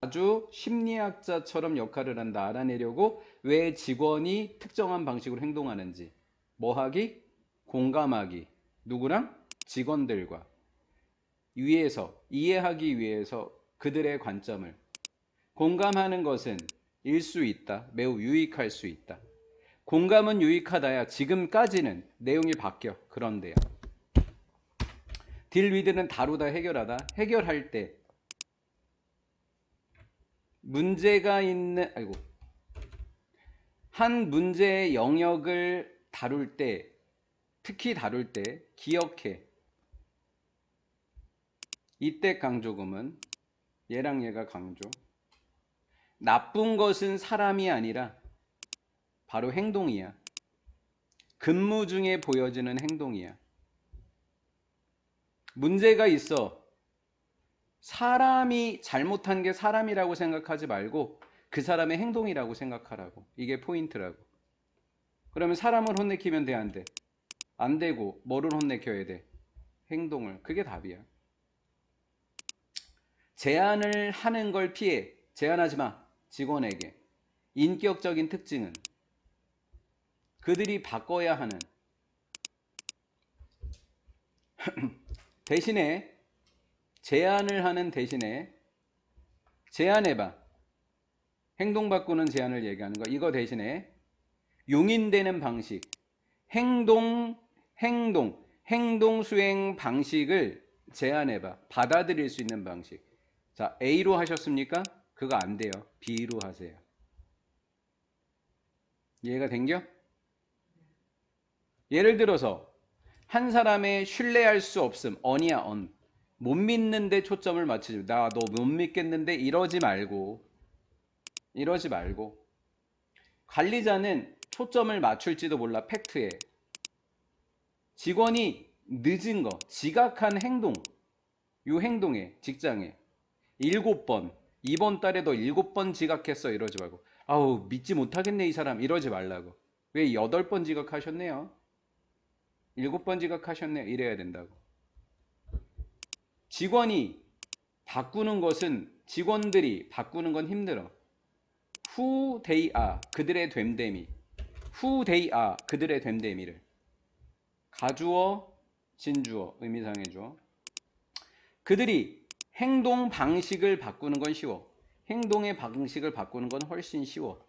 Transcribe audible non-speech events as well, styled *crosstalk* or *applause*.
아주 심리학자처럼 역할을 한다 알아내려고 왜 직원이 특정한 방식으로 행동하는지 뭐하기? 공감하기. 누구랑? 직원들과. 위해서 이해하기 위해서 그들의 관점을. 공감하는 것은 일 수 있다 매우 유익할 수 있다. 공감은 유익하다야 지금까지는 내용이 바뀌어 그런데요 딜 위드는 다루다 해결하다. 해결할 때 문제가 있는 아이고. 한 문제의 영역을 다룰 때 특히 다룰 때 기억해. 이때 강조금은 얘랑 얘가 강조. 나쁜 것은 사람이 아니라 바로 행동이야. 근무 중에 보여지는 행동이야. 문제가 있어 사람이 잘못한 게 사람이라고 생각하지 말고 그 사람의 행동이라고 생각하라고. 이게 포인트라고. 그러면 사람을 혼내키면 돼, 안 돼? 안 되고, 뭐를 혼내켜야 돼? 행동을. 그게 답이야. 제안을 하는 걸 피해. 제안하지 마. 직원에게. 인격적인 특징은 그들이 바꿔야 하는 *laughs* 대신에 제안을 하는 대신에 제안해봐. 행동 바꾸는 제안을 얘기하는 거. 이거 대신에 용인되는 방식, 행동, 행동, 행동 수행 방식을 제안해봐. 받아들일 수 있는 방식. 자, A로 하셨습니까? 그거 안 돼요. B로 하세요. 이해가 된겨? 예를 들어서 한 사람의 신뢰할 수 없음, 언이야, 언. 못 믿는데 초점을 맞추지. 나 너 못 믿겠는데 이러지 말고. 이러지 말고. 관리자는 초점을 맞출지도 몰라, 팩트에. 직원이 늦은 거, 지각한 행동. 요 행동에, 직장에. 일곱 번. 이번 달에 너 일곱 번 지각했어. 이러지 말고. 아우, 믿지 못하겠네, 이 사람. 이러지 말라고. 왜 여덟 번 지각하셨네요? 일곱 번 지각하셨네요. 이래야 된다고. 직원이 바꾸는 것은 직원들이 바꾸는 건 힘들어. Who they are 그들의 됨됨이. Who they are 그들의 됨됨이를 가주어 진주어 의미상해 줘. 그들이 행동 방식을 바꾸는 건 쉬워. 행동의 방식을 바꾸는 건 훨씬 쉬워.